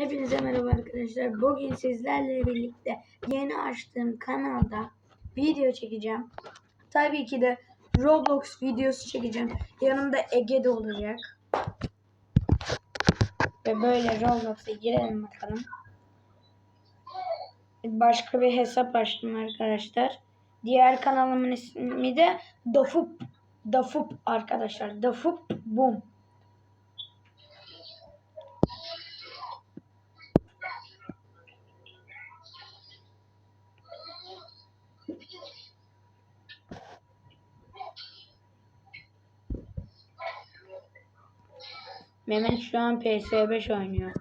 Hepinize merhaba arkadaşlar. Bugün sizlerle birlikte yeni açtığım kanalda video çekeceğim. Tabii ki de Roblox videosu çekeceğim. Yanımda Ege de olacak. Ve böyle Roblox'a girelim bakalım. Başka bir hesap açtım arkadaşlar. Diğer kanalımın ismi de Dafup. Dafup arkadaşlar. Dafup Boom. Mehmet şu an PS5 oynuyor.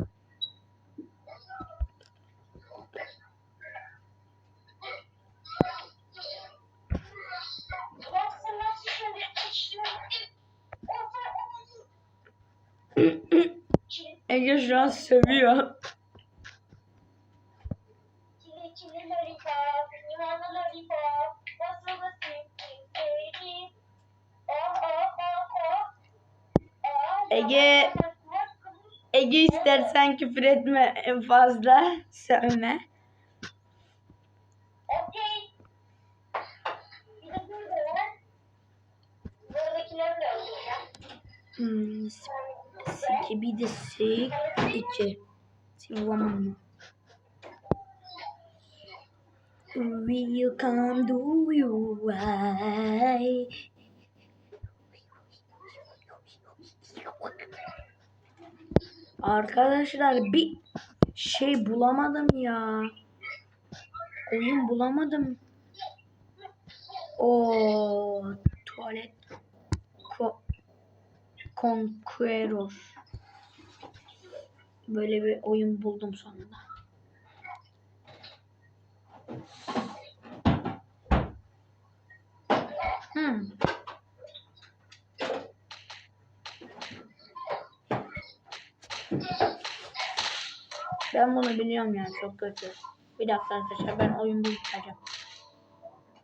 Ege şu an sövüyor. Çili çili lollipop, limonlu lollipop, Ege. Ege istersen küfür etme en fazla sövme. Hmm, siki bir de sik iki. Sivaman mı? Will come do you right? Arkadaşlar bir şey bulamadım ya. Oyun bulamadım. O tuvalet ko Conqueror. Böyle bir oyun buldum sonunda. Hmm. Ben bunu biliyorum yani çok kötü. Bir dakika arkadaşlar ben oyun.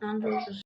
Lan dur dur.